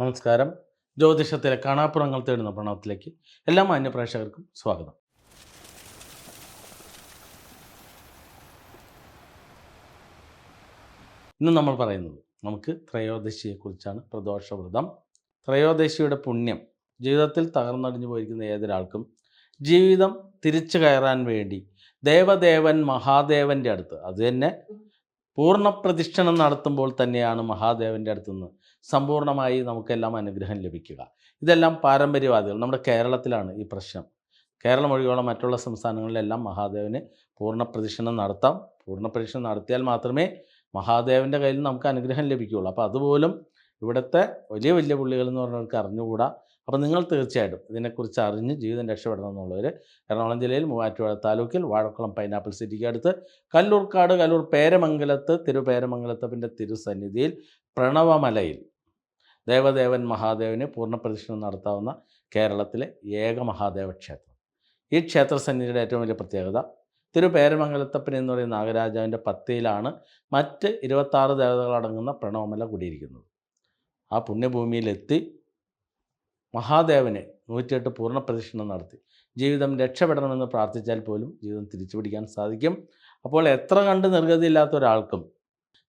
നമസ്കാരം. ജ്യോതിഷത്തിലെ കാണാപ്പുറങ്ങൾ തേടുന്ന പ്രണവത്തിലേക്ക് എല്ലാ മാന്യ പ്രേക്ഷകർക്കും സ്വാഗതം. ഇന്ന് നമ്മൾ പറയുന്നത് നമുക്ക് ത്രയോദശിയെക്കുറിച്ചാണ്. പ്രദോഷവ്രതം. ത്രയോദശിയുടെ പുണ്യം ജീവിതത്തിൽ തകർന്നടിഞ്ഞു പോയിരിക്കുന്ന ഏതൊരാൾക്കും ജീവിതം തിരിച്ചു കയറാൻ വേണ്ടി ദേവദേവൻ മഹാദേവന്റെ അടുത്ത് അത് തന്നെ പൂർണ പ്രതിഷ്ഠണം നടത്തുമ്പോൾ തന്നെയാണ് മഹാദേവന്റെ അടുത്തുനിന്ന് സമ്പൂർണമായി നമുക്കെല്ലാം അനുഗ്രഹം ലഭിക്കുക. ഇതെല്ലാം പാരമ്പര്യവാദികൾ. നമ്മുടെ കേരളത്തിലാണ് ഈ പ്രശ്നം. കേരളം ഒഴികെയുള്ള മറ്റുള്ള സംസ്ഥാനങ്ങളിലെല്ലാം മഹാദേവന് പൂർണ പ്രതിഷ്ഠണം നടത്താം. പൂർണ പ്രദക്ഷിണം നടത്തിയാൽ മാത്രമേ മഹാദേവന്റെ കയ്യിൽ നമുക്ക് അനുഗ്രഹം ലഭിക്കുകയുള്ളൂ. അപ്പോൾ അതുപോലും ഇവിടുത്തെ വലിയ വലിയ പുള്ളികൾ എന്ന് പറഞ്ഞവർക്ക് അറിഞ്ഞുകൂടാ. അപ്പോൾ നിങ്ങൾ തീർച്ചയായിട്ടും ഇതിനെക്കുറിച്ച് അറിഞ്ഞ് ജീവിതം രക്ഷപ്പെടണം എന്നുള്ളവർ എറണാകുളം ജില്ലയിൽ മൂവാറ്റുപുഴ താലൂക്കിൽ വാഴക്കുളം പൈനാപ്പിൾ സിറ്റിക്ക് അടുത്ത് കല്ലൂർക്കാട് കല്ലൂർ പേരമംഗലത്ത് തിരുപേരമംഗലത്തപ്പിന്റെ തിരുസന്നിധിയിൽ പ്രണവമലയിൽ ദേവദേവൻ മഹാദേവന് പൂർണപ്രദക്ഷിണം നടത്താവുന്ന കേരളത്തിലെ ഏക മഹാദേവ ക്ഷേത്രം. ഈ ക്ഷേത്രസന്നിധിയുടെ ഏറ്റവും വലിയ പ്രത്യേകത തിരുപേരമംഗലത്തപ്പൻ എന്ന് പറയുന്ന നാഗരാജാവിന്റെ പത്തിയിലാണ് മറ്റ് ഇരുപത്താറ് ദേവതകളടങ്ങുന്ന പ്രണവമല കുടിയിരിക്കുന്നത്. ആ പുണ്യഭൂമിയിലെത്തി മഹാദേവനെ നൂറ്റിയെട്ട് പൂർണ പ്രദക്ഷിണം നടത്തി. ജീവിതം രക്ഷപ്പെടണമെന്ന് പ്രാർത്ഥിച്ചാൽ പോലും ജീവിതം തിരിച്ചു പിടിക്കാൻ സാധിക്കും. അപ്പോൾ എത്ര കണ്ട് നിർഗതിയില്ലാത്ത ഒരാൾക്കും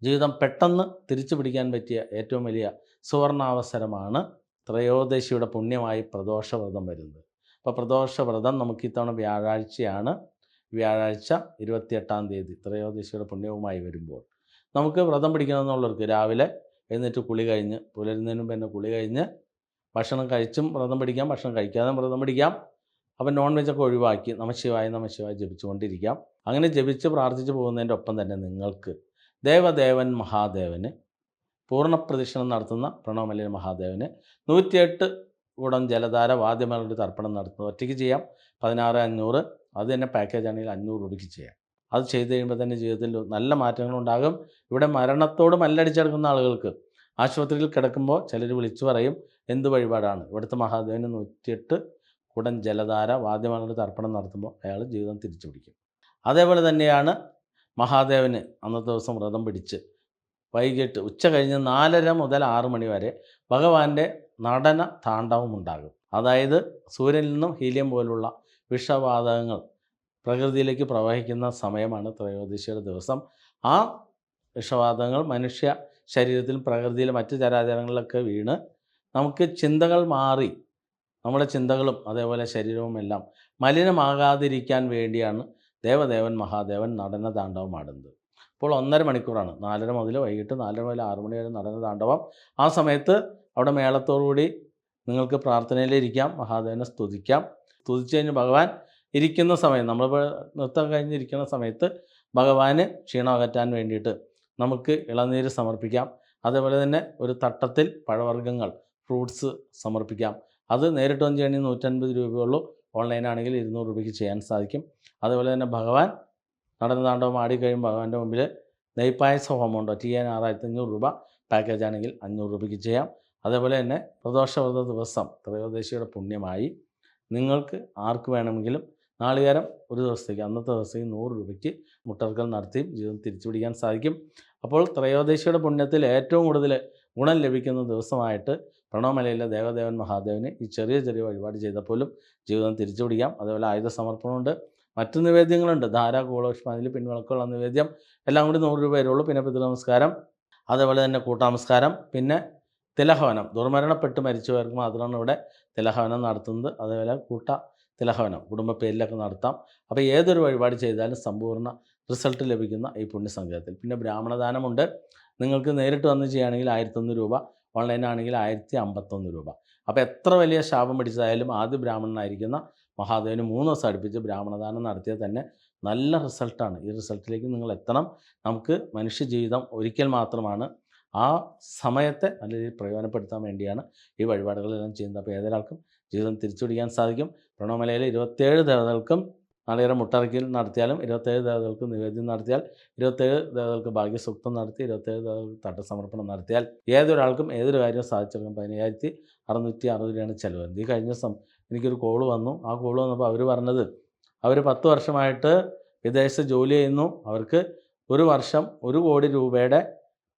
ജീവിതം പെട്ടെന്ന് തിരിച്ചു പിടിക്കാൻ പറ്റിയ ഏറ്റവും വലിയ സുവർണാവസരമാണ് ത്രയോദശിയുടെ പുണ്യമായി പ്രദോഷവ്രതം വരുന്നത്. അപ്പോൾ പ്രദോഷവ്രതം നമുക്ക് ഇത്തവണ വ്യാഴാഴ്ചയാണ്. വ്യാഴാഴ്ച ഇരുപത്തിയെട്ടാം തീയതി ത്രയോദശിയുടെ പുണ്യവുമായി വരുമ്പോൾ നമുക്ക് വ്രതം പിടിക്കണമെന്നുള്ളവർക്ക് രാവിലെ എഴുന്നേറ്റ് കുളി കഴിഞ്ഞ് പുലരുന്നതിന് മുമ്പ് തന്നെ കുളി കഴിഞ്ഞ് ഭക്ഷണം കഴിച്ചും വ്രതം പിടിക്കാം ഭക്ഷണം കഴിക്കാതെ വ്രതം പിടിക്കാം. അപ്പം നോൺ വെജൊക്കെ ഒഴിവാക്കി നമശിവായ നമശിവായ ജപിച്ചുകൊണ്ടിരിക്കാം. അങ്ങനെ ജപിച്ച് പ്രാർത്ഥിച്ച് പോകുന്നതിന്റെ ഒപ്പം തന്നെ നിങ്ങൾക്ക് ദേവദേവൻ മഹാദേവന് പൂർണ പ്രദക്ഷിണം നടത്തുന്ന പ്രണവമല്ലി മഹാദേവന് നൂറ്റിയെട്ട് ഗുണം ജലധാര വാദ്യമേളയുടെ തർപ്പണം നടത്തുന്നത് ഒറ്റയ്ക്ക് ചെയ്യാം. പതിനാറ് അഞ്ഞൂറ്. അത് തന്നെ പാക്കേജ് ആണെങ്കിൽ അഞ്ഞൂറ് രൂപയ്ക്ക് ചെയ്യാം. അത് ചെയ്ത് കഴിയുമ്പോൾ തന്നെ ജീവിതത്തിൽ നല്ല മാറ്റങ്ങളുണ്ടാകും ഇവിടെ മരണത്തോട് മല്ലടിച്ചെടുക്കുന്ന ആളുകൾക്ക് ആശുപത്രിയിൽ കിടക്കുമ്പോൾ ചിലർ വിളിച്ചു പറയും എന്ത് വഴിപാടാണ്? ഇവിടുത്തെ മഹാദേവന് നൂറ്റിയെട്ട് കുടൻ ജലധാര വാദ്യമേളയുടെ തർപ്പണം നടത്തുമ്പോൾ അയാൾ ജീവിതം തിരിച്ചു പിടിക്കും. അതേപോലെ തന്നെയാണ് മഹാദേവന് അന്നത്തെ ദിവസം വ്രതം പിടിച്ച് വൈകിട്ട് ഉച്ച കഴിഞ്ഞ് നാലര മുതൽ ആറ് മണി വരെ ഭഗവാന്റെ നടന താണ്ഡവം ഉണ്ടാകും. അതായത് സൂര്യനിൽ നിന്നും ഹീലിയം പോലുള്ള വിഷവാതകങ്ങൾ പ്രകൃതിയിലേക്ക് പ്രവഹിക്കുന്ന സമയമാണ് ത്രയോദശിയുടെ ദിവസം. ആ വിഷവാതകങ്ങൾ മനുഷ്യ ശരീരത്തിലും പ്രകൃതിയിലും മറ്റ് ചരാചരങ്ങളിലൊക്കെ വീണ് നമുക്ക് ചിന്തകൾ മാറി നമ്മുടെ ചിന്തകളും അതേപോലെ ശരീരവും എല്ലാം മലിനമാകാതിരിക്കാൻ വേണ്ടിയാണ് ദേവദേവൻ മഹാദേവൻ നടന താണ്ഡവം ആടുന്നത്. ഇപ്പോൾ ഒന്നര മണിക്കൂറാണ്. നാലര മുതൽ വൈകിട്ട് നാലര മുതൽ ആറു മണി വരെ നടന താണ്ഡവം. ആ സമയത്ത് അവിടെ മേളത്തോടുകൂടി നിങ്ങൾക്ക് പ്രാർത്ഥനയിലിരിക്കാം മഹാദേവനെ സ്തുതിക്കാം. സ്തുതിച്ചു കഴിഞ്ഞ് ഭഗവാൻ ഇരിക്കുന്ന സമയം നമ്മളിപ്പോൾ നൃത്തം കഴിഞ്ഞിരിക്കുന്ന സമയത്ത് ഭഗവാന് ക്ഷീണം അകറ്റാൻ വേണ്ടിയിട്ട് നമുക്ക് ഇളനീര് സമർപ്പിക്കാം. അതേപോലെ തന്നെ ഒരു തട്ടത്തിൽ പഴവർഗങ്ങൾ ഫ്രൂട്ട്സ് സമർപ്പിക്കാം. അത് നേരിട്ട് വന്ന് ചെയ്യണമെങ്കിൽ നൂറ്റൻപത് രൂപയുള്ളൂ. ഓൺലൈനാണെങ്കിൽ ഇരുന്നൂറ് രൂപയ്ക്ക് ചെയ്യാൻ സാധിക്കും. അതുപോലെ തന്നെ ഭഗവാൻ നടന്ന താണ്ഡവം ആടിക്കഴിയുമ്പോൾ ഭഗവാന്റെ മുമ്പിൽ നെയ്പായസ ഹോമമുണ്ടോ? ചെയ്യാൻ ആറായിരത്തി അഞ്ഞൂറ് രൂപ പാക്കേജ് ആണെങ്കിൽ അഞ്ഞൂറ് രൂപയ്ക്ക് ചെയ്യാം. അതേപോലെ തന്നെ പ്രദോഷവ്രത ദിവസം ത്രയോദശിയുടെ പുണ്യമായി നിങ്ങൾക്ക് ആർക്ക് വേണമെങ്കിലും നാളികേരം ഒരു ദിവസത്തേക്ക് അന്നത്തെ ദിവസത്തേക്ക് നൂറ് രൂപയ്ക്ക് മുട്ടർക്കൽ നടത്തിയും ജീവിതം തിരിച്ചു പിടിക്കാൻ സാധിക്കും. അപ്പോൾ ത്രയോദശിയുടെ പുണ്യത്തിൽ ഏറ്റവും കൂടുതൽ ഗുണം ലഭിക്കുന്ന ദിവസമായിട്ട് പ്രണവമലയിലെ ദേവദേവൻ മഹാദേവന് ഈ ചെറിയ ചെറിയ വഴിപാട് ചെയ്തപ്പോലും ജീവിതം തിരിച്ചു പിടിക്കാം അതേപോലെ ആയുധ സമർപ്പണമുണ്ട് മറ്റു നിവേദ്യങ്ങളുണ്ട്. ധാര കൂളോഷ്മാതിൽ പിൻവിളക്കുള്ള നിവേദ്യം. എല്ലാം കൂടി നൂറ് രൂപ വരുള്ളൂ പിന്നെ പിതൃ നമസ്കാരം. അതേപോലെ തന്നെ കൂട്ടാമസ്കാരം. പിന്നെ തിലഹവനം. ദുർമരണപ്പെട്ട് മരിച്ചവർക്ക് മാത്രമാണ് ഇവിടെ തിലഹവനം നടത്തുന്നത്. അതേപോലെ കൂട്ട തിലഹവനം. കുടുംബ പേരിലൊക്കെ നടത്താം. അപ്പോൾ ഏതൊരു വഴിപാട് ചെയ്താലും സമ്പൂർണ റിസൾട്ട് ലഭിക്കുന്ന ഈ പുണ്യസംഘത്തിൽ പിന്നെ ബ്രാഹ്മണദാനമുണ്ട്. നിങ്ങൾക്ക് നേരിട്ട് വന്ന് ചെയ്യുകയാണെങ്കിൽ ആയിരത്തൊന്ന് രൂപ. ഓൺലൈനാണെങ്കിൽ ആയിരത്തി അമ്പത്തൊന്ന് രൂപ. അപ്പോൾ എത്ര വലിയ ശാപം പിടിച്ചതായാലും ആദ്യ ബ്രാഹ്മണനായിരിക്കുന്ന മഹാദേവന് മൂന്ന് ദിവസം അടുപ്പിച്ച് ബ്രാഹ്മണദാനം നടത്തിയാൽ തന്നെ നല്ല റിസൾട്ടാണ് ഈ റിസൾട്ടിലേക്ക് നിങ്ങൾ എത്തണം. നമുക്ക് മനുഷ്യജീവിതം ഒരിക്കൽ മാത്രമാണ്. ആ സമയത്തെ നല്ല രീതിയിൽ പ്രയോജനപ്പെടുത്താൻ വേണ്ടിയാണ് ഈ വഴിപാടുകളെല്ലാം ചെയ്യുന്നത്. അപ്പോൾ ഏതൊരാൾക്കും ജീവിതം തിരിച്ചുപിടിക്കാൻ സാധിക്കും. പ്രണവമലയിലെ ഇരുപത്തേഴ് ദേവതകൾക്കും നാളികേരം മുട്ടറക്കിൽ നടത്തിയാലും ഇരുപത്തേഴ് ദേവതകൾക്ക് നിവേദ്യം നടത്തിയാൽ ഇരുപത്തേഴ് ദേവതകൾക്ക് ഭാഗ്യസൂക്തം നടത്തി ഇരുപത്തേഴ് ദേവതകൾക്ക് തട്ടസമർപ്പണം നടത്തിയാൽ ഏതൊരാൾക്കും ഏതൊരു കാര്യവും സാധിച്ചെടുക്കും. പതിനയ്യായിരത്തി അറുന്നൂറ്റി അറുപത് രൂപയാണ് ചിലവ്. ഈ കഴിഞ്ഞ ദിവസം എനിക്കൊരു കോൾ വന്നു. ആ കോൾ വന്നപ്പോൾ അവർ പറഞ്ഞത് അവർ പത്ത് വർഷമായിട്ട് വിദേശത്ത് ജോലി ചെയ്യുന്നു. അവർക്ക് ഒരു വർഷം ഒരു കോടി രൂപയുടെ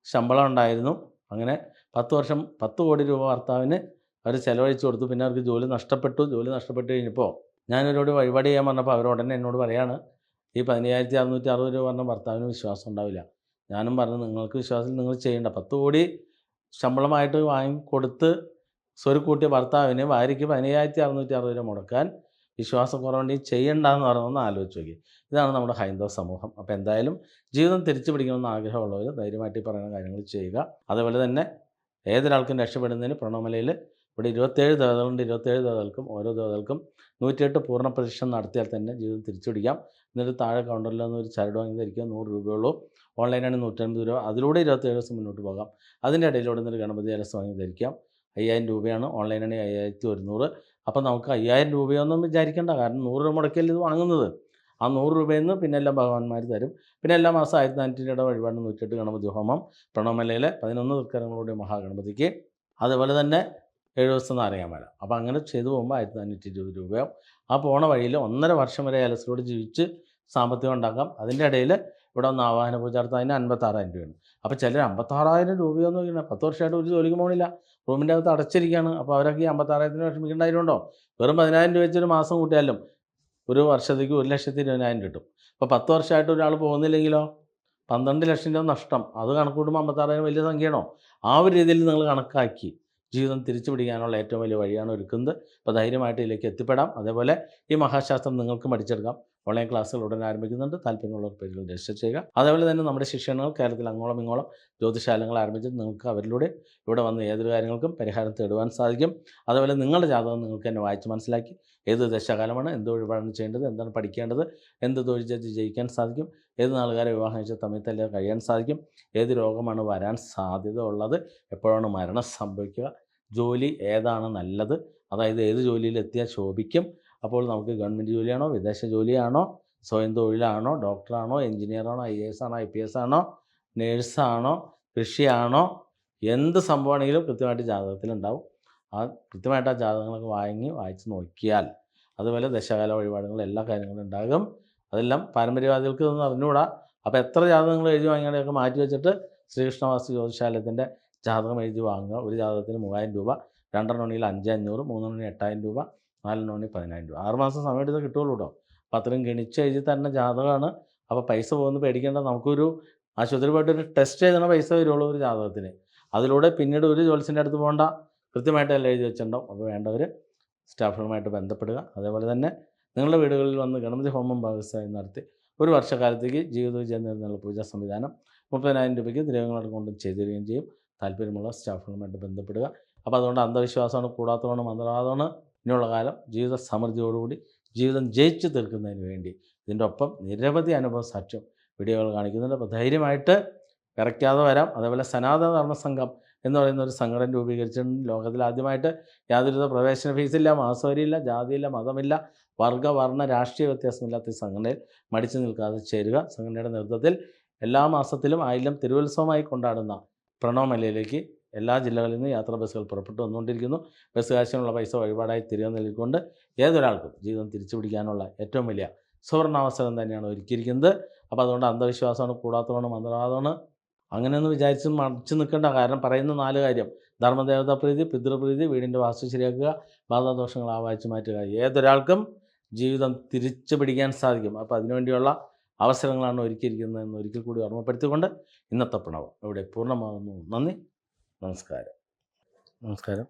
ശമ്പളം ഉണ്ടായിരുന്നു. അങ്ങനെ പത്ത് വർഷം പത്ത് കോടി രൂപ ഭർത്താവിന് അവർ ചിലവഴിച്ചു കൊടുത്തു. പിന്നെ അവർക്ക് ജോലി നഷ്ടപ്പെട്ടു. ജോലി നഷ്ടപ്പെട്ട് കഴിഞ്ഞപ്പോൾ ഞാനൊരോട് വഴിപാട് ചെയ്യാൻ പറഞ്ഞപ്പോൾ അവരുടനെ എന്നോട് പറയാണ് ഈ പതിനയ്യായിരത്തി അറുന്നൂറ്റി അറുപത് രൂപ പറഞ്ഞ ഭർത്താവിന് വിശ്വാസം ഉണ്ടാവില്ല. ഞാനും പറഞ്ഞു നിങ്ങൾക്ക് വിശ്വാസത്തിൽ നിങ്ങൾ ചെയ്യേണ്ട പത്ത് കോടി ശമ്പളമായിട്ട് വാങ്ങി കൊടുത്ത് സ്വരുക്കൂട്ടിയ ഭർത്താവിന് ഭാര്യയ്ക്ക് പതിനയ്യായിരത്തി അറുന്നൂറ്റി അറുപത് രൂപ മുടക്കാൻ വിശ്വാസക്കുറവുണ്ട് ഈ ചെയ്യണ്ടെന്ന് പറഞ്ഞൊന്ന് ആലോചിച്ച് നോക്കി. ഇതാണ് നമ്മുടെ ഹൈന്ദവ സമൂഹം. അപ്പോൾ എന്തായാലും ജീവിതം തിരിച്ചു പിടിക്കണമെന്ന് ആഗ്രഹമുള്ളവർ ധൈര്യമായിട്ട് പറയുന്ന കാര്യങ്ങൾ ചെയ്യുക. അതുപോലെ തന്നെ ഏതൊരാൾക്കും രക്ഷപ്പെടുന്നതിന് പ്രണവമലയിൽ ഇവിടെ ഇരുപത്തേഴ് ദേവതകളുണ്ട് ഇരുപത്തേഴ് ദേവതകൾക്കും ഓരോ ദേവതകൾക്കും നൂറ്റിയെട്ട് പൂർണ പരീക്ഷ നടത്തിയാൽ തന്നെ ജീവിതം തിരിച്ചുപിടിക്കാം. എന്നിട്ട് താഴെ കൗണ്ടറിൽ നിന്ന് ഒരു ചരട് വാങ്ങി ധരിക്കുക നൂറ് രൂപയുള്ളൂ. ഓൺലൈനാണ് നൂറ്റൻപത് രൂപ. അതിലൂടെ ഇരുപത്തേഴ് ദിവസം മുന്നോട്ട് പോകാം. അതിന്റെ ഇടയിലൂടെ നിന്നൊരു ഗണപതി അലസ് വാങ്ങി ധരിക്കാം അയ്യായിരം രൂപയാണ്. ഓൺലൈനാണ് അയ്യായിരത്തി ഒരുന്നൂറ് അപ്പോൾ നമുക്ക് അയ്യായിരം രൂപയൊന്നും വിചാരിക്കേണ്ട. കാരണം നൂറ് രൂപ മുടക്കിയല്ലേ ഇത് വാങ്ങുന്നത്. ആ നൂറ് രൂപയിൽ നിന്ന് പിന്നെ എല്ലാം ഭഗവാന്മാർ തരും. പിന്നെ എല്ലാ മാസം ആയിരത്തി നാനൂറ്റി രൂപയുടെ വഴിപാട് നൂറ്റിയെട്ട് ഗണപതി ഹോമം. പ്രണവമലയിലെ പതിനൊന്ന് ദുർക്കരങ്ങളുടെ മഹാഗണപതിക്ക്. അതുപോലെ തന്നെ ഏഴ് ദിവസം നാരങ്ങാമല അപ്പോൾ അങ്ങനെ ചെയ്തു പോകുമ്പോൾ ആയിരത്തി നാനൂറ്റി ഇരുപത് രൂപയാവും ആ പോണ വഴിയിൽ ഒന്നര വർഷം വരെ അലസിലൂടെ ജീവിച്ച് സാമ്പത്തികം ഉണ്ടാക്കാം. അതിന്റെ ഇടയിൽ ഇവിടെ ഒന്ന് ആവാഹന പൂജ നടത്താൻ അതിന് അൻപത്താറായിരം രൂപയാണ് അപ്പോൾ ചിലർ അമ്പത്താറായിരം രൂപയെന്ന് നോക്കിയാണ് പത്ത് വർഷമായിട്ട് ഒരു ജോലിക്ക് പോകണില്ല റൂമിന്റെ അകത്ത് അടച്ചിരിക്കുകയാണ്. അപ്പോൾ അവരൊക്കെ ഈ അമ്പത്താറായിരത്തിന് വിഷമിക്കേണ്ടായിരുന്നുണ്ടോ വെറും പതിനായിരം രൂപ വെച്ചൊരു മാസം കൂട്ടിയാലും ഒരു വർഷത്തേക്ക് ഒരു ലക്ഷത്തി ഇരുപതിനായിരം കിട്ടും. അപ്പോൾ പത്ത് വർഷമായിട്ട് ഒരാൾ പോകുന്നില്ലെങ്കിലോ? പന്ത്രണ്ട് ലക്ഷം രൂപ നഷ്ടം. അത് കണക്ക് കൂട്ടുമ്പോൾ അമ്പത്താറായിരം വലിയ സംഖ്യയാണോ? ആ ഒരു രീതിയിൽ നിങ്ങൾ കണക്കാക്കി ജീവിതം തിരിച്ചു പിടിക്കാനുള്ള ഏറ്റവും വലിയ വഴിയാണ് ഒരുക്കുന്നത്. അപ്പോൾ ധൈര്യമായിട്ട് ഇതിലേക്ക് എത്തിപ്പെടാം. അതേപോലെ ഈ മഹാശാസ്ത്രം നിങ്ങൾക്ക് പഠിച്ചെടുക്കാം. ഓൺലൈൻ ക്ലാസ്സുകൾ ഉടൻ ആരംഭിക്കുന്നുണ്ട്. താല്പര്യമുള്ളവർ പേരിൽ രജിസ്റ്റർ ചെയ്യുക. അതേപോലെ തന്നെ നമ്മുടെ ശിക്ഷണങ്ങൾ കേരളത്തിൽ അങ്ങോളം ഇങ്ങോളം ജ്യോതിശാലങ്ങൾ ആരംഭിച്ചിട്ട് നിങ്ങൾക്ക് അവരിലൂടെ ഇവിടെ വന്ന് ഏതൊരു കാര്യങ്ങൾക്കും പരിഹാരം തേടുവാൻ സാധിക്കും. അതുപോലെ നിങ്ങളുടെ ജാതകം നിങ്ങൾക്ക് തന്നെ വായിച്ച് മനസ്സിലാക്കി. ഏത് ദശകാലമാണ് എന്ത് വഴിപാടാണ് ചെയ്യേണ്ടത് എന്താണ് പഠിക്കേണ്ടത് എന്ത് തൊഴിൽ ചെയ്ത് ജയിക്കാൻ സാധിക്കും ഏത് നാളുകാരെ വിവാഹം കഴിച്ച സമയത്തല്ലേ കഴിയാൻ സാധിക്കും ഏത് രോഗമാണ് വരാൻ സാധ്യത ഉള്ളത് എപ്പോഴാണ് മരണം സംഭവിക്കുക ജോലി ഏതാണ് നല്ലത് അതായത് ഏത് ജോലിയിൽ എത്തിയാൽ ശോഭിക്കും അപ്പോൾ നമുക്ക് ഗവൺമെന്റ് ജോലിയാണോ വിദേശ ജോലിയാണോ സ്വയം തൊഴിലാണോ ഡോക്ടറാണോ എഞ്ചിനീയറാണോ ഐ എ എസ് ആണോ ഐ പി എസ് ആണോ നേഴ്സാണോ കൃഷിയാണോ എന്ത് സംഭവമാണെങ്കിലും കൃത്യമായിട്ട് ജാതകത്തിലുണ്ടാവും. ആ കൃത്യമായിട്ട് ആ ജാതകങ്ങളൊക്കെ വാങ്ങി വായിച്ച് നോക്കിയാൽ അതുപോലെ ദശകാല വഴിപാടുകൾ എല്ലാ കാര്യങ്ങളും ഉണ്ടാകും. അതെല്ലാം പാരമ്പര്യവാദികൾക്ക് ഇതൊന്നും അറിഞ്ഞുകൂടാ. അപ്പോൾ എത്ര ജാതകങ്ങൾ എഴുതി വാങ്ങിയാലൊക്കെ മാറ്റി വെച്ചിട്ട് ശ്രീകൃഷ്ണവാസി ജ്യോതിശാലയത്തിന്റെ ജാതകം എഴുതി വാങ്ങുക. ഒരു ജാതകത്തിന് മൂവായിരം രൂപ രണ്ടെണ്ണത്തിൽ അഞ്ച് അഞ്ഞൂറ് മൂന്നെണ്ണി എട്ടായിരം രൂപ നാലെണ്ണി പതിനായിരം രൂപ. ആറ് മാസം സമയം എടുത്ത് കിട്ടുള്ളൂ കേട്ടോ. അപ്പോൾ അത്രയും ഗണിച്ച് എഴുതി തരുന്ന ജാതകമാണ്. അപ്പോൾ പൈസ പോകുന്ന പേടിക്കേണ്ട നമുക്കൊരു ആശുപത്രി പോയിട്ട് ഒരു ടെസ്റ്റ് ചെയ്തണ പൈസ വരുള്ളൂ ഒരു ജാതകത്തിന്. അതിലൂടെ പിന്നീട് ഒരു ജോത്സ്യന്റെ അടുത്ത് പോകേണ്ട. കൃത്യമായിട്ട് എല്ലാം എഴുതി വെച്ചിട്ടുണ്ടാവും. അപ്പോൾ വേണ്ടവർ സ്റ്റാഫുകളുമായിട്ട് ബന്ധപ്പെടുക. അതേപോലെ തന്നെ നിങ്ങളുടെ വീടുകളിൽ വന്ന് ഗണപതി ഹോമം ഭാഗസ്ഥായി നടത്തി ഒരു വർഷക്കാലത്തേക്ക് ജീവിത വിജയം നേടുന്നുള്ള പൂജാ സംവിധാനം മുപ്പതിനായിരം രൂപയ്ക്ക് ദ്രവ്യങ്ങൾ കൊണ്ടും ചെയ്തു തരികയും ചെയ്യും. താല്പര്യമുള്ള സ്റ്റാഫുകളുമായിട്ട് ബന്ധപ്പെടുക. അപ്പോൾ അതുകൊണ്ട് അന്ധവിശ്വാസമാണ് കൂടാത്തതുകൊണ്ട് മന്ത്രവാദമാണ്. ഇനിയുള്ള കാലം ജീവിത സമൃദ്ധിയോടുകൂടി ജീവിതം ജയിച്ചു തീർക്കുന്നതിന് വേണ്ടി ഇതിന്റെ ഒപ്പം നിരവധി അനുഭവ സാക്ഷ്യം വീഡിയോകൾ കാണിക്കുന്നുണ്ട്. അപ്പോൾ ധൈര്യമായിട്ട് വിറയ്ക്കാതെ വരാം. അതേപോലെ സനാതന ധർമ്മ സംഘം എന്ന് പറയുന്ന ഒരു സംഘടന രൂപീകരിച്ചിട്ടുണ്ട് ലോകത്തിൽ ആദ്യമായിട്ട് യാതൊരു പ്രവേശന ഫീസില്ല മാസവരിയില്ല ജാതിയില്ല മതമില്ല വർഗ രാഷ്ട്രീയ വ്യത്യാസമില്ലാത്ത ഈ സംഘടനയിൽ മടിച്ചു നിൽക്കാതെ ചേരുക. സംഘടനയുടെ നേതൃത്വത്തിൽ എല്ലാ മാസത്തിലും ആയിരം തിരുവത്സവമായി കൊണ്ടാടുന്ന പ്രണവമലയിലേക്ക് എല്ലാ ജില്ലകളിൽ നിന്ന് യാത്രാ ബസ്സുകൾ പുറപ്പെട്ടു വന്നുകൊണ്ടിരിക്കുന്നു. ബസ് കാശിനുള്ള പൈസ വഴിപാടായി തിരികെ നൽകിക്കൊണ്ട് ഏതൊരാൾക്കും ജീവിതം തിരിച്ചു പിടിക്കാനുള്ള ഏറ്റവും വലിയ സുവർണാവസരം തന്നെയാണ് ഒരുക്കിയിരിക്കുന്നത്. അപ്പോൾ അതുകൊണ്ട് അന്ധവിശ്വാസമാണ് കൂടാത്തതാണ് മന്ത്രവാദമാണ് അങ്ങനെയൊന്നും വിചാരിച്ച് മടിച്ചു നിൽക്കേണ്ട. കാരണം പറയുന്ന നാല് കാര്യം. ധർമ്മദേവതാ പ്രീതി പിതൃപ്രീതി വീടിന്റെ വാസ്തു ശരിയാക്കുക ബാധാദോഷങ്ങൾ ആവാഹിച്ച് മാറ്റുക. ഏതൊരാൾക്കും ജീവിതം തിരിച്ചു പിടിക്കാൻ സാധിക്കും. അപ്പോൾ അതിനുവേണ്ടിയുള്ള അവസരങ്ങളാണ് ഒരുക്കിയിരിക്കുന്നതെന്ന് ഒരിക്കൽ കൂടി ഓർമ്മപ്പെടുത്തിക്കൊണ്ട് ഇന്നത്തെ പ്രണവം ഇവിടെ പൂർണമാകുന്നു നന്ദി. നമസ്കാരം. നമസ്കാരം.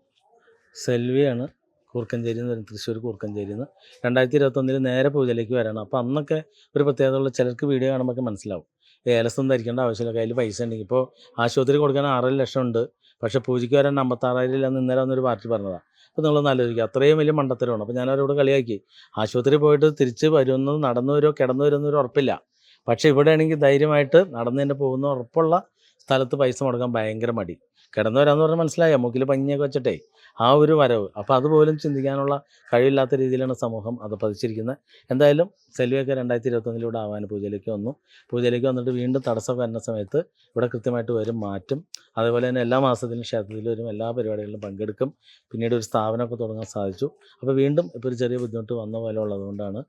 സെൽവിയാണ് കൂർക്കഞ്ചേരിയിൽ നിന്ന് തൃശ്ശൂർ കൂർക്കഞ്ചേരിയിൽ നിന്ന്. രണ്ടായിരത്തി ഇരുപത്തൊന്നിൽ നേരെ പൂജയിലേക്ക് വരണം. അപ്പോൾ അന്നൊക്കെ ഒരു പ്രത്യേകതയുള്ള ചിലർക്ക് വീഡിയോ കാണുമ്പോൾ മനസ്സിലാവും. ഏലസം ധരിക്കേണ്ട ആവശ്യമില്ല. കയ്യിൽ പൈസ ഉണ്ടെങ്കിൽ. ഇപ്പോൾ ആശുപത്രി കൊടുക്കാൻ ആറര ലക്ഷം ഉണ്ട്. പക്ഷേ പൂജയ്ക്ക് വരാൻ അമ്പത്താറായിരം ഇല്ലെന്ന് ഇന്നലെ വന്നൊരു പാർട്ടി പറഞ്ഞതാണ് അപ്പോൾ നിങ്ങൾ ആലോചിക്കുക അത്രയും വലിയ മണ്ടത്തരമാണ്. അപ്പോൾ ഞാൻ അവരോട് കളിയാക്കി. ആശുപത്രി പോയിട്ട് തിരിച്ച് വരുന്നത് നടന്നു വരുമോ കിടന്നു വരുമോ എന്നൊരു ഉറപ്പില്ല. പക്ഷേ ഇവിടെ ആണെങ്കിൽ ധൈര്യമായിട്ട് നടന്നു തന്നെ പോകുന്ന ഉറപ്പുള്ള സ്ഥലത്ത് പൈസ മുടക്കാൻ ഭയങ്കര മടി. കിടന്നു വരാമെന്ന് പറഞ്ഞാൽ മനസ്സിലായി. മൂക്കിൽ പഞ്ഞിയൊക്കെ വെച്ചിട്ടേ ആ ഒരു വരവ്. അപ്പോൾ അതുപോലും ചിന്തിക്കാനുള്ള കഴിവില്ലാത്ത രീതിയിലാണ് സമൂഹം അത് പതിച്ചിരിക്കുന്നത്. എന്തായാലും സെൽവിയൊക്കെ രണ്ടായിരത്തി ഇരുപത്തൊന്നിലൂടെ ആവാൻ പൂജയിലേക്ക് വന്നു. പൂജയിലേക്ക് വന്നിട്ട് വീണ്ടും തടസ്സം വരുന്ന സമയത്ത് ഇവിടെ കൃത്യമായിട്ട് വരും മാറ്റും. അതുപോലെ തന്നെ എല്ലാ മാസത്തിലും ക്ഷേത്രത്തിൽ വരും എല്ലാ പരിപാടികളിലും പങ്കെടുക്കും. പിന്നീട് ഒരു സ്ഥാപനമൊക്കെ തുടങ്ങാൻ സാധിച്ചു. അപ്പോൾ വീണ്ടും ഇപ്പോൾ ഒരു ചെറിയ ബുദ്ധിമുട്ട് വന്ന പോലെ ഉള്ളതുകൊണ്ടാണ്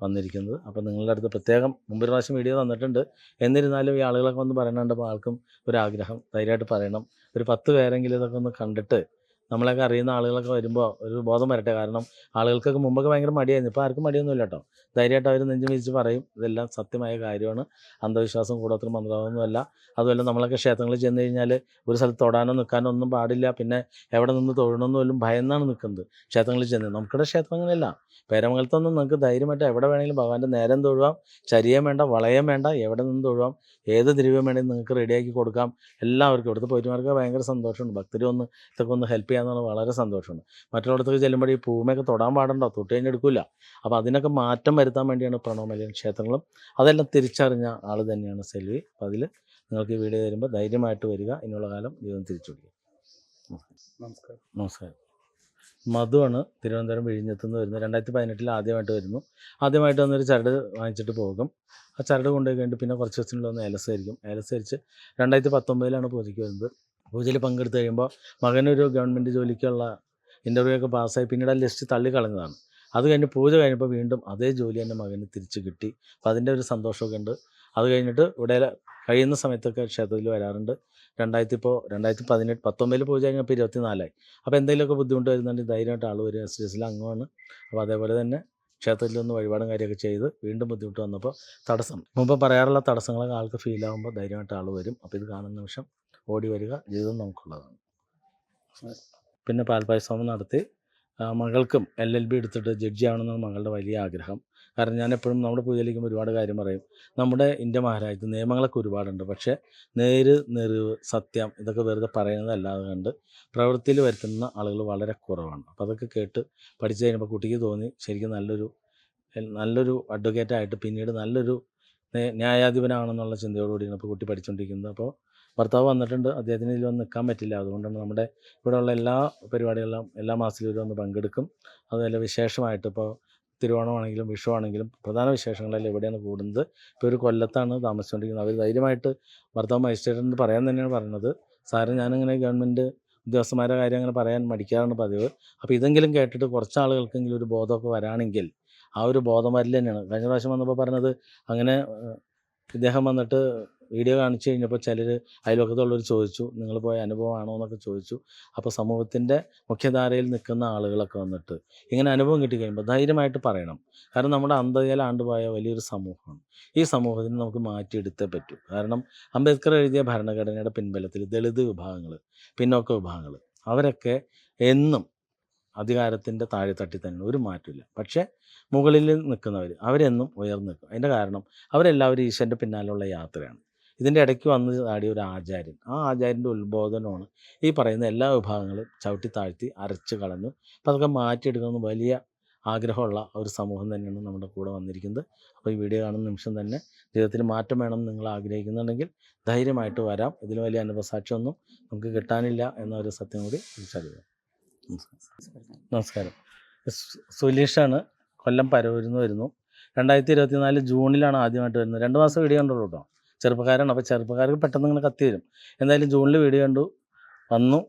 വന്നിരിക്കുന്നത്. അപ്പോൾ നിങ്ങളുടെ അടുത്ത് പ്രത്യേകം മുമ്പ് പ്രാവശ്യം വീഡിയോ തന്നിട്ടുണ്ട്. എന്നിരുന്നാലും ഈ ആളുകളൊക്കെ വന്ന് പറയണുണ്ടപ്പോൾ ആൾക്കും ഒരാഗ്രഹം ധൈര്യമായിട്ട് പറയണം. ഒരു പത്ത് പേരെങ്കിലും ഇതൊക്കെ ഒന്ന് കണ്ടിട്ട് നമ്മളൊക്കെ അറിയുന്ന ആളുകളൊക്കെ വരുമ്പോൾ ഒരു ബോധം വരട്ടെ. കാരണം ആളുകൾക്കൊക്കെ മുമ്പൊക്കെ ഭയങ്കര മടിയായിരുന്നു. ഇപ്പോൾ ആർക്കും മടിയൊന്നുമില്ല കേട്ടോ. ധൈര്യമായിട്ട് അവർ നെഞ്ചു വിരിച്ച് പറയും. ഇതെല്ലാം സത്യമായ കാര്യമാണ്. അന്ധവിശ്വാസം കൂടോത്രം മന്ത്രമൊന്നുമല്ല അതുമല്ല നമ്മളൊക്കെ ക്ഷേത്രങ്ങളിൽ ചെന്ന് കഴിഞ്ഞാൽ ഒരു സ്ഥലത്ത് തൊടാനോ നിൽക്കാനോ ഒന്നും പാടില്ല. പിന്നെ എവിടെ നിന്ന് തൊഴണമെന്ന് പോലും ഭയന്നാണ് നിൽക്കുന്നത് ക്ഷേത്രങ്ങളിൽ ചെന്ന്. നമുക്കിവിടെ ക്ഷേത്രങ്ങളില്ല. പേരമംഗലത്തൊന്നും നമുക്ക് ധൈര്യമായിട്ട് എവിടെ വേണമെങ്കിലും ഭഗവാന്റെ നേരം തൊഴുവാം. ചരിയം വേണ്ട വളയം വേണ്ട എവിടെ നിന്ന് തൊഴുവാം. ഏത് ദ്രവ്യം വേണമെങ്കിലും നിങ്ങൾക്ക് റെഡിയാക്കി കൊടുക്കാം. എല്ലാവർക്കും. ഇവിടുത്തെ പോയിട്ടുമാർക്ക് ഭയങ്കര സന്തോഷമുണ്ട്. ഭക്തരും ഒന്ന് ഇതൊക്കെ ഒന്ന് ഹെൽപ്പ് ചെയ്യാന്ന് വളരെ സന്തോഷമുണ്ട് മറ്റുള്ളടത്തേക്ക് ചെല്ലുമ്പോൾ ഈ പൂമയൊക്കെ തൊടാൻ പാടുണ്ടോ? തൊട്ട് കഴിഞ്ഞ് എടുക്കില്ല അപ്പോൾ അതിനൊക്കെ മാറ്റം വരുത്താൻ വേണ്ടിയാണ് പ്രണവമലയൻ ക്ഷേത്രങ്ങളും. അതെല്ലാം തിരിച്ചറിഞ്ഞ ആൾ തന്നെയാണ് സെൽവി. അപ്പോൾ അതിൽ നിങ്ങൾക്ക് ഈ വീഡിയോ തരുമ്പോൾ ധൈര്യമായിട്ട് വരിക. ഇനിയുള്ള കാലം ജീവിതം തിരിച്ചു പിടിക്കുക നമസ്കാരം. നമസ്കാരം. മധുവാണ് തിരുവനന്തപുരം വിഴിഞ്ഞത്ത് നിന്ന് വരുന്നത്. രണ്ടായിരത്തി പതിനെട്ടിൽ ആദ്യമായിട്ട് വരുന്നു. ആദ്യമായിട്ട് വന്നൊരു ചരട് വാങ്ങിച്ചിട്ട് പോകും. ആ ചരട് കൊണ്ടുപോയി കഴിഞ്ഞിട്ട് പിന്നെ കുറച്ച് ദിവസത്തിനുള്ളിൽ വന്ന് ഏലസ് ആയിരിക്കും. ഏലസ് അരിച്ച് രണ്ടായിരത്തി പത്തൊമ്പതിലാണ് പൂജയ്ക്ക് വരുന്നത്. പൂജയിൽ പങ്കെടുത്ത് കഴിയുമ്പോൾ മകനൊരു ഗവൺമെന്റ് ജോലിക്കുള്ള ഇന്റർവ്യൂ ഒക്കെ പാസ്സായി പിന്നീട് ആ ലിസ്റ്റ് തള്ളിക്കളഞ്ഞതാണ് അത് കഴിഞ്ഞ് പൂജ കഴിഞ്ഞപ്പോൾ വീണ്ടും അതേ ജോലി എന്റെ മകന് തിരിച്ച് കിട്ടി. അപ്പോൾ അതിന്റെ ഒരു സന്തോഷമൊക്കെ ഉണ്ട്. അത് കഴിഞ്ഞിട്ട് ഇവിടെ കഴിയുന്ന സമയത്തൊക്കെ ക്ഷേത്രത്തിൽ വരാറുണ്ട്. രണ്ടായിരത്തി ഇപ്പോൾ രണ്ടായിരത്തി പതിനെട്ട് പത്തൊമ്പതിൽ പൂജ കഴിഞ്ഞപ്പോൾ ഇരുപത്തിനാലായി. അപ്പോൾ എന്തെങ്കിലുമൊക്കെ ബുദ്ധിമുട്ട് വരുന്നുണ്ടെങ്കിൽ ധൈര്യമായിട്ട് ആൾ വരും എസ് എസിൽ അംഗമാണ്. അപ്പോൾ അതേപോലെ തന്നെ ക്ഷേത്രത്തിൽ ഒന്ന് വഴിപാടും കാര്യമൊക്കെ ചെയ്ത് വീണ്ടും ബുദ്ധിമുട്ട് വന്നപ്പോൾ തടസ്സം. മുമ്പ് പറയാറുള്ള തടസ്സങ്ങളൊക്കെ ആൾക്ക് ഫീൽ ആകുമ്പോൾ ധൈര്യമായിട്ട് ആൾ വരും. അപ്പോൾ ഇത് കാണുന്ന നിമിഷം ഓടി വരിക ജീവിതം നമുക്കുള്ളതാണ്. പിന്നെ പാൽപായസം നടത്തി. മകൾക്കും എൽ എൽ ബി എടുത്തിട്ട് ജഡ്ജി ആവണമെന്നാണ് മകളുടെ വലിയ ആഗ്രഹം. കാരണം ഞാൻ എപ്പോഴും നമ്മുടെ പൂജയിലേക്കും ഒരുപാട് കാര്യം പറയും. നമ്മുടെ ഇന്ത്യ മഹാരാജ്യത്ത് നിയമങ്ങളൊക്കെ ഒരുപാടുണ്ട്. പക്ഷേ നേര് നെറിവ് സത്യം ഇതൊക്കെ വെറുതെ പറയുന്നതല്ലാതെ കണ്ട് പ്രവൃത്തിയിൽ വരുത്തുന്ന ആളുകൾ വളരെ കുറവാണ്. അപ്പോൾ അതൊക്കെ കേട്ട് പഠിച്ചു കഴിയുമ്പോൾ കുട്ടിക്ക് തോന്നി ശരിക്കും നല്ലൊരു നല്ലൊരു അഡ്വക്കേറ്റായിട്ട് പിന്നീട് നല്ലൊരു ന്യായാധിപനാണെന്നുള്ള ചിന്തയോടുകൂടിയാണ് ഇപ്പോൾ കുട്ടി പഠിച്ചുകൊണ്ടിരിക്കുന്നത് അപ്പോൾ ഭർത്താവ് വന്നിട്ടുണ്ട്. അദ്ദേഹത്തിന് ഇതിൽ വന്ന് നിൽക്കാൻ പറ്റില്ല. അതുകൊണ്ടാണ് നമ്മുടെ ഇവിടെയുള്ള എല്ലാ പരിപാടികളിലും എല്ലാ മാസത്തിലും ഇവർ വന്ന് പങ്കെടുക്കും. അതുപോലെ വിശേഷമായിട്ട് ഇപ്പോൾ തിരുവോണമാണെങ്കിലും വിഷു ആണെങ്കിലും പ്രധാന വിശേഷങ്ങളെല്ലാം എവിടെയാണ് കൂടുന്നത്. ഇപ്പോൾ ഒരു കൊല്ലത്താണ് താമസിച്ചുകൊണ്ടിരിക്കുന്നത്. അവർ ധൈര്യമായിട്ട് ഭർത്താവ് മജിസ്ട്രേറ്റിനോട് പറയാൻ തന്നെയാണ് പറയുന്നത്. സാറ് ഞാനിങ്ങനെ ഗവൺമെന്റ് ഉദ്യോഗസ്ഥന്മാരുടെ കാര്യം അങ്ങനെ പറയാൻ മടിക്കാറാണ് പതിവ്. അപ്പോൾ ഇതെങ്കിലും കേട്ടിട്ട് കുറച്ച് ആളുകൾക്കെങ്കിലും ഒരു ബോധമൊക്കെ വരാണെങ്കിൽ ആ ഒരു ബോധം വരില്ല തന്നെയാണ്. കഴിഞ്ഞ പ്രാവശ്യം വന്നപ്പോൾ പറഞ്ഞത് അങ്ങനെ ഇദ്ദേഹം വന്നിട്ട് വീഡിയോ കാണിച്ചു കഴിഞ്ഞപ്പോൾ ചിലർ അയൽവക്കത്തുള്ളവർ ചോദിച്ചു നിങ്ങൾ പോയ അനുഭവമാണോ? എന്നൊക്കെ ചോദിച്ചു. അപ്പോൾ സമൂഹത്തിന്റെ മുഖ്യധാരയിൽ നിൽക്കുന്ന ആളുകളൊക്കെ വന്നിട്ട് ഇങ്ങനെ അനുഭവം കിട്ടിക്കഴിയുമ്പോൾ ധൈര്യമായിട്ട് പറയണം. കാരണം നമ്മുടെ അന്ധതയിൽ ആണ്ടുപോയ വലിയൊരു സമൂഹമാണ്. ഈ സമൂഹത്തിന് നമുക്ക് മാറ്റിയെടുത്തേ പറ്റൂ. കാരണം അംബേദ്കർ എഴുതിയ ഭരണഘടനയുടെ പിൻബലത്തിൽ ദളിത് വിഭാഗങ്ങൾ പിന്നോക്ക വിഭാഗങ്ങൾ അവരൊക്കെ എന്നും അധികാരത്തിന്റെ താഴെത്തട്ടി തന്നെ ഒരു മാറ്റമില്ല പക്ഷേ മുകളിൽ നിൽക്കുന്നവർ അവരെന്നും ഉയർന്നു നിൽക്കും. അതിന്റെ കാരണം അവരെല്ലാവരും ഈശ്വരന്റെ പിന്നാലുള്ള യാത്രയാണ്. ഇതിന്റെ ഇടയ്ക്ക് വന്ന് ചാടിയ ഒരു ആചാര്യൻ. ആ ആചാര്യന്റെ ഉത്ബോധനമാണ് ഈ പറയുന്ന എല്ലാ വിഭാഗങ്ങളും ചവിട്ടി താഴ്ത്തി അരച്ച് കളഞ്ഞു. അപ്പോൾ അതൊക്കെ മാറ്റിയെടുക്കണമെന്ന് വലിയ ആഗ്രഹമുള്ള ഒരു സമൂഹം തന്നെയാണ് നമ്മുടെ കൂടെ വന്നിരിക്കുന്നത്. അപ്പോൾ ഈ വീഡിയോ കാണുന്ന നിമിഷം തന്നെ ജീവിതത്തിൽ മാറ്റം വേണം നിങ്ങൾ ആഗ്രഹിക്കുന്നുണ്ടെങ്കിൽ ധൈര്യമായിട്ട് വരാം. ഇതിൽ വലിയ അനുഭവസാക്ഷിയൊന്നും നമുക്ക് കിട്ടാനില്ല എന്നൊരു സത്യം കൂടി തിരിച്ചറിയുക നമസ്കാരം. സുലീഷാണ് കൊല്ലം പരവൂരിൽ നിന്ന് വരുന്നു. രണ്ടായിരത്തി ഇരുപത്തിനാല് ജൂണിലാണ് ആദ്യമായിട്ട് വരുന്നത്. രണ്ട് മാസം വീഡിയോ കണ്ടുള്ളൂ കേട്ടോ. ചെറുപ്പക്കാരാണ്. അപ്പോൾ ചെറുപ്പക്കാർക്ക് പെട്ടെന്ന് ഇങ്ങനെ കത്തി വരും. എന്തായാലും ജൂണിൽ വീട് കണ്ടു. വന്നു.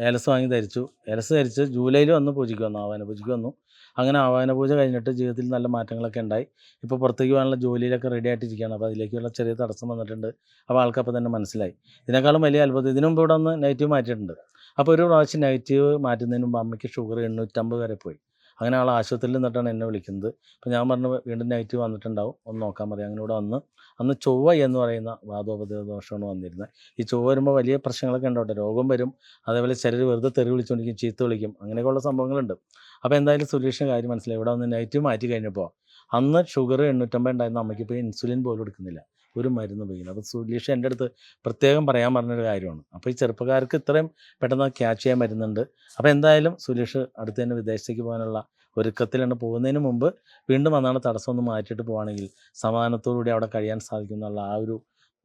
ഏലസ് വാങ്ങി ധരിച്ചു. ഏലസ് ധരിച്ച് ജൂലൈയിൽ വന്ന് പൂജയ്ക്ക് വന്നു. ആവാന പൂജയ്ക്ക് വന്നു. അങ്ങനെ ആവാന പൂജ കഴിഞ്ഞിട്ട് ജീവിതത്തിൽ നല്ല മാറ്റങ്ങളൊക്കെ ഉണ്ടായി. ഇപ്പോൾ പുറത്തേക്ക് പോകാനുള്ള ജോലിയിലൊക്കെ റെഡി ആയിട്ടിരിക്കുകയാണ്. അപ്പോൾ അതിലേക്കുള്ള ചെറിയ തടസ്സം വന്നിട്ടുണ്ട്. അപ്പോൾ ആൾക്കപ്പോൾ തന്നെ മനസ്സിലായി. ഇതിനേക്കാളും വലിയ അത്ഭുതം. ഇതിനു മുമ്പ് ഇവിടെ നെഗറ്റീവ് മാറ്റിയിട്ടുണ്ട്. അപ്പോൾ ഒരു പ്രാവശ്യം നെഗറ്റീവ് മാറ്റുന്നതിന് മുമ്പ് അമ്മയ്ക്ക് ഷുഗർ എണ്ണൂറ്റമ്പത് വരെ പോയി. അങ്ങനെ ആൾ ആശുപത്രിയിൽ നിന്നിട്ടാണ് എന്നെ വിളിക്കുന്നത്. അപ്പോൾ ഞാൻ പറഞ്ഞു വീണ്ടും നെഗറ്റീവ് വന്നിട്ടുണ്ടാവും. ഒന്ന് നോക്കാൻ പറയാം അങ്ങനെ ഇവിടെ വന്ന് അന്ന് ചൊവ്വ എന്ന് പറയുന്ന വാദോപദേവ ദോഷമാണ് വന്നിരുന്നത് ഈ ചൊവ്വ വരുമ്പോൾ വലിയ പ്രശ്നങ്ങളൊക്കെ ഉണ്ടാവട്ടെ രോഗം വരും. അതേപോലെ ചിലർ വെറുതെ തെറി വിളിച്ചുകൊണ്ടിരിക്കും ചീത്ത വിളിക്കും. അങ്ങനെയൊക്കെയുള്ള സംഭവങ്ങളുണ്ട്. അപ്പോൾ എന്തായാലും സൊല്യൂഷൻ കാര്യം മനസ്സിലായി. ഇവിടെ വന്ന് നെഗറ്റീവ് മാറ്റി കഴിഞ്ഞപ്പോൾ അന്ന് ഷുഗർ എണ്ണൂറ്റമ്പത് ഉണ്ടായിരുന്ന അമ്മയ്ക്ക് ഇപ്പോൾ ഇൻസുലിൻ പോലും എടുക്കുന്നില്ല. ഒരു മരുന്ന് ഉപയോഗിക്കുന്നത് അപ്പോൾ സൊല്യൂഷൻ എന്റെ അടുത്ത് പ്രത്യേകം പറയാൻ പറഞ്ഞൊരു കാര്യമാണ്. അപ്പോൾ ഈ ചെറുപ്പക്കാർക്ക് ഇത്രയും പെട്ടെന്ന് ക്യാച്ച് ചെയ്യാൻ വരുന്നുണ്ട് അപ്പോൾ എന്തായാലും സുരേഷ് അടുത്ത് തന്നെ വിദേശത്തേക്ക് പോകാനുള്ള ഒരുക്കത്തിലാണ് പോകുന്നതിന് മുമ്പ് വീണ്ടും വന്നാണ് തടസ്സം ഒന്ന് മാറ്റിയിട്ട് പോവുകയാണെങ്കിൽ സമാധാനത്തോടുകൂടി അവിടെ കഴിയാൻ സാധിക്കും എന്നുള്ള ആ ഒരു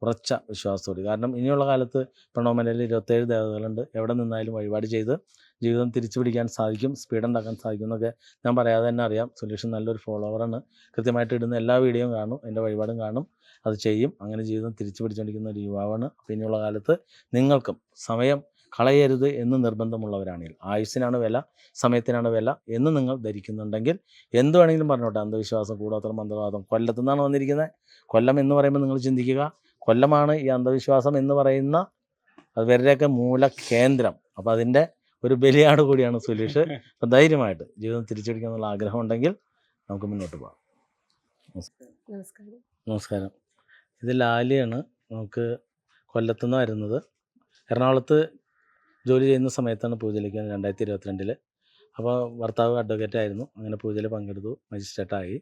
ഉറച്ച വിശ്വാസത്തോട്. കാരണം ഇനിയുള്ള കാലത്ത് പ്രണോമലയിൽ ഇരുപത്തേഴ് ദേവതകളുണ്ട്. എവിടെ നിന്നാലും വഴിപാട് ചെയ്ത് ജീവിതം തിരിച്ചു പിടിക്കാൻ സാധിക്കും സ്പീഡ് ഉണ്ടാക്കാൻ സാധിക്കും എന്നൊക്കെ ഞാൻ പറയാതെ തന്നെ അറിയാം. സുരേഷ് നല്ലൊരു ഫോളോവറാണ് കൃത്യമായിട്ട് ഇടുന്ന എല്ലാ വീഡിയോയും കാണും എന്റെ വഴിപാടും കാണും. അത് ചെയ്യും. അങ്ങനെ ജീവിതം തിരിച്ചു പിടിച്ചുകൊണ്ടിരിക്കുന്ന ഒരു യുവാവാണ്. അപ്പോൾ ഇനിയുള്ള കാലത്ത് നിങ്ങൾക്കും സമയം കളയരുത് എന്ന് നിർബന്ധമുള്ളവരാണെങ്കിൽ ആയുസ്സിനാണ് വില സമയത്തിനാണ് വില എന്ന് നിങ്ങൾ ധരിക്കുന്നുണ്ടെങ്കിൽ എന്ത് വേണമെങ്കിലും പറഞ്ഞോട്ടെ. അന്ധവിശ്വാസം കൂടോത്രം മന്ത്രവാദം കൊല്ലത്തു നിന്നാണ് വന്നിരിക്കുന്നത്. കൊല്ലം എന്ന് പറയുമ്പോൾ നിങ്ങൾ ചിന്തിക്കുക. കൊല്ലമാണ് ഈ അന്ധവിശ്വാസം എന്ന് പറയുന്ന അവരുടെയൊക്കെ മൂല കേന്ദ്രം അപ്പോൾ അതിന്റെ ഒരു ബലിയാട് കൂടിയാണ് സുലീഷ്. അപ്പം ധൈര്യമായിട്ട് ജീവിതം തിരിച്ചടിക്കാനുള്ള ആഗ്രഹം ഉണ്ടെങ്കിൽ നമുക്ക് മുന്നോട്ട് പോകാം. നമസ്കാരം. നമസ്കാരം. ഇത് ലാലിയാണ് നമുക്ക് കൊല്ലത്തുനിന്ന് വരുന്നത്. എറണാകുളത്ത് ജോലി ചെയ്യുന്ന സമയത്താണ് പൂജയിലേക്ക് രണ്ടായിരത്തി ഇരുപത്തിരണ്ടിൽ അപ്പോൾ ഭർത്താവ് അഡ്വക്കേറ്റ് ആയിരുന്നു. അങ്ങനെ പൂജയിൽ പങ്കെടുത്തു. മജിസ്ട്രേറ്റായി